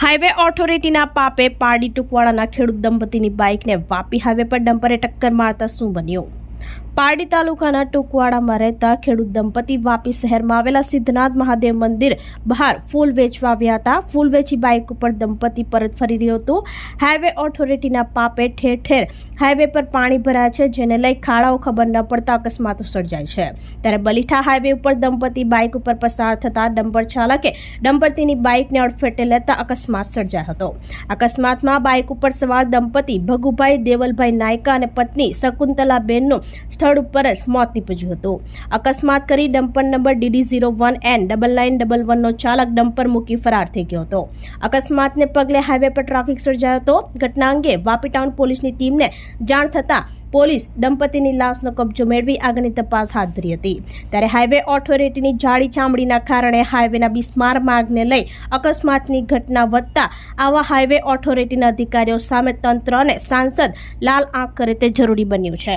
Highway ઓથોરિટીના પાપે પાડી ટુકવાડાના ખેડૂત દંપતીની બાઇકને વાપી હાઈવે પર ડમ્પરે ટક્કર મારતા શું બન્યું? પારડી તાલુકાના ટુકવાડામાં રહેતા ખેડૂત દંપતી વાપી શહેરમાં આવેલા સિદ્ધનાથ મહાદેવ મંદિર બહાર ફૂલ વેચવા આવ્યા હતા. ફૂલ વેચી બાઇક ઉપર દંપતી પરત ફરી રહ્યું હતું. હાઈવે ઓથોરિટીના પાપે ઠેર ઠેર હાઈવે પર પાણી ભરાયા છે, જેને લઈ ખાડાઓ ખબર ન પડતા અકસ્માતો સર્જાય છે. ત્યારે બલીઠા હાઈવે ઉપર દંપતી બાઇક ઉપર પસાર થતા ડમ્પર ચાલકે દંપતીની બાઇકને અડફેટે લેતા અકસ્માત સર્જાયો હતો. અકસ્માતમાં બાઇક ઉપર સવાર દંપતી ભગુભાઈ દેવલભાઈ નાયકા અને પત્ની શકુંતલાબેનનું સ્થળ ઉપર જ મોત નીપજ્યું હતું. અકસ્માત કરી dumper number DD zero one N double nine double વનનો ચાલક ડમ્પર મૂકી ફરાર થઈ ગયો હતો. અકસ્માતને પગલે હાઈવે પર ટ્રાફિક સર્જાયો હતો. ઘટના અંગે વાપી ટાઉન પોલીસની ટીમને જાણ થતાં પોલીસ દંપતીની લાશનો કબજો મેળવી આગળની તપાસ હાથ ધરી હતી. ત્યારે હાઈવે ઓથોરિટીની જાળી ચામડીના કારણે હાઈવેના બિસ્માર માર્ગને લઈ અકસ્માતની ઘટના વધતા આવા હાઈવે ઓથોરિટીના અધિકારીઓ સામે તંત્ર અને સાંસદ લાલ આંખ કરે તે જરૂરી બન્યું છે.